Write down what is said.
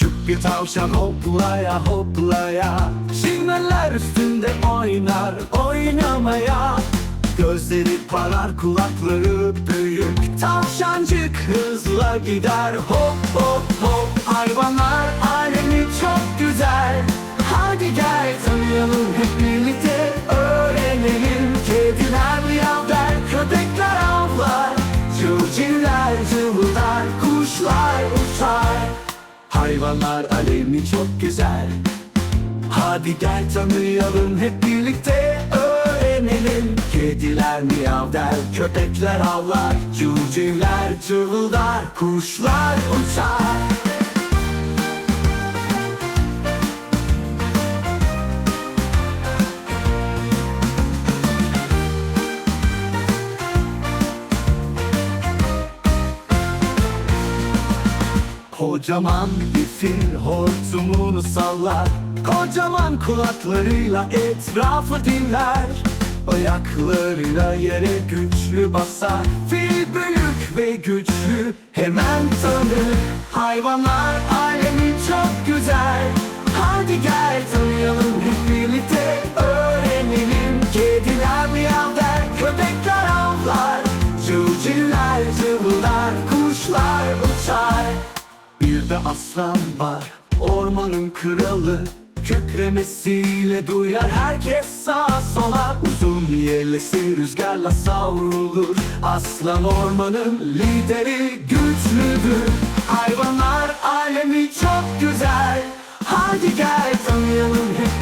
Küçük bir tavşan hoplaya hoplaya. Çimenler üstünde oynar oynamaya. Gözleri parar kulakları büyük Tavşancık hızla gider. Hop hop hop Hayvanlar Hayvanlar alemi çok güzel. Hadi gel tanıyalım hep birlikte öğrenelim. Kediler miyav der, köpekler avlar. Civcivler cıvıldar, kuşlar uçar Kocaman bir fil hortumunu sallar. Kocaman kulaklarıyla etrafı dinler. Ayaklarıyla yere güçlü basar. Fil büyük ve güçlü hemen tanır. Hayvanlar alemi çok güzel. Hadi gel tanıyalım hep birlikte. Öğrenelim Kediler miyav der, köpekler avlar. Civcivler cıvıldar, kuşlar bir de aslan var ormanın kralı. Kükremesiyle duyar herkes sağa sola. Uzun yellesi rüzgarla savrulur. Aslan ormanın lideri güçlüdür. Hayvanlar alemi çok güzel. Hadi gel tanıyalım hep